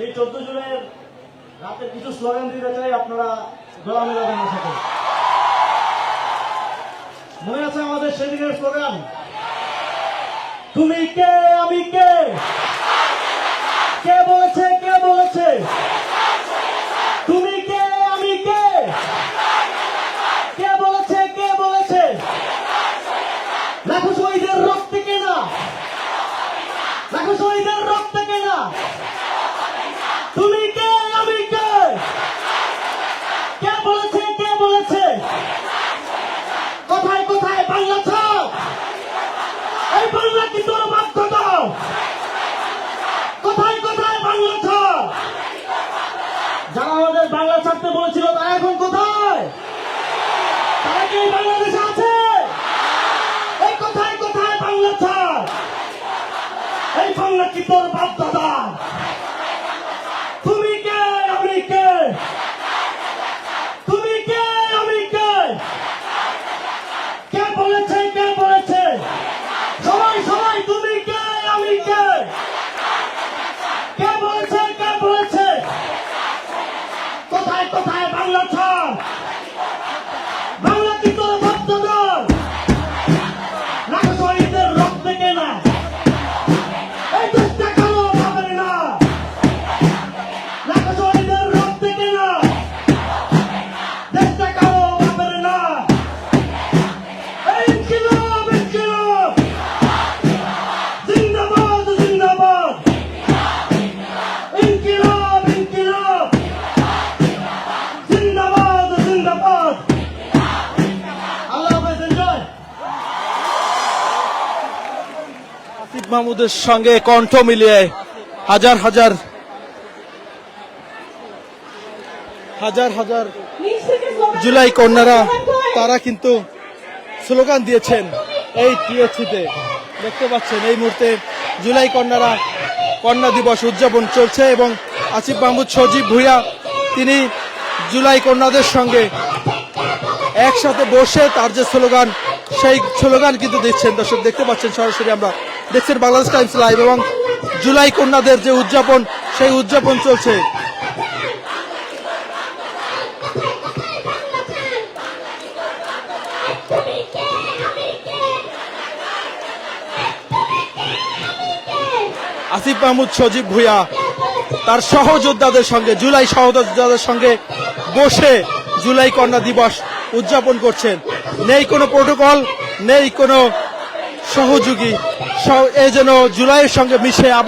সেই চোদ্দ জুলাইয়ের রাতে কিছু স্লোগান দিতে চাই আপনারা গোলাম মেলাদের সাথে। মনে আছে আমাদের সেদিনের স্লোগান তুমি কে? আমি কে? কে বলেছে? কে বলেছে? তুমি কে? আমি কে? কে বলেছে? কে বলেছে? লাখো শহীদের রক্ত কেনা লাখো শহীদের রক্ত কেনা তুমি কে আমি কে কে বলেছে কে বলেছে কোথায় কোথায় বাংলা ছাপ এই বাংলা কি তোর বাধ্য দাও কোথায় কোথায় বাংলা ছাপ যারা আমাদের বাংলা ছাড়তে বলেছিল তারা এখন কোথায়? তারা কি বাংলাদেশ আসিফ মাহমুদের সঙ্গে কণ্ঠ মিলিয়ে হাজার হাজার হাজার হাজার জুলাই কন্যারা, তারা কিন্তু স্লোগান দিয়েছেন এই টিএসসিতে। দেখতে পাচ্ছেন এই মুহূর্তে জুলাই কন্যারা কন্যা দিবস উদযাপন চলছে এবং আসিফ মাহমুদ, সজীব ভুইয়া, তিনি জুলাই কন্যাদের সঙ্গে একসাথে বসে তার যে স্লোগান, সেই স্লোগান কিন্তু দিচ্ছেন। দর্শক, দেখতে পাচ্ছেন সরাসরি আমরা দেখছেন বাংলাদেশ টাইমস লাইভ এবং জুলাই কন্যাদের যে উদযাপন, সেই উদযাপন চলছে। আসিফ মাহমুদ, সজীব ভুইয়া, তার সহযোদ্ধাদের সঙ্গে, জুলাই সহযোদ্ধাদের সঙ্গে বসে জুলাই কন্যা দিবস উদযাপন করছেন। নেই কোনো প্রোটোকল নেই কোনো সহযোগী। সহ- এ যেন জুলাইয়ের সঙ্গে মিশে আবার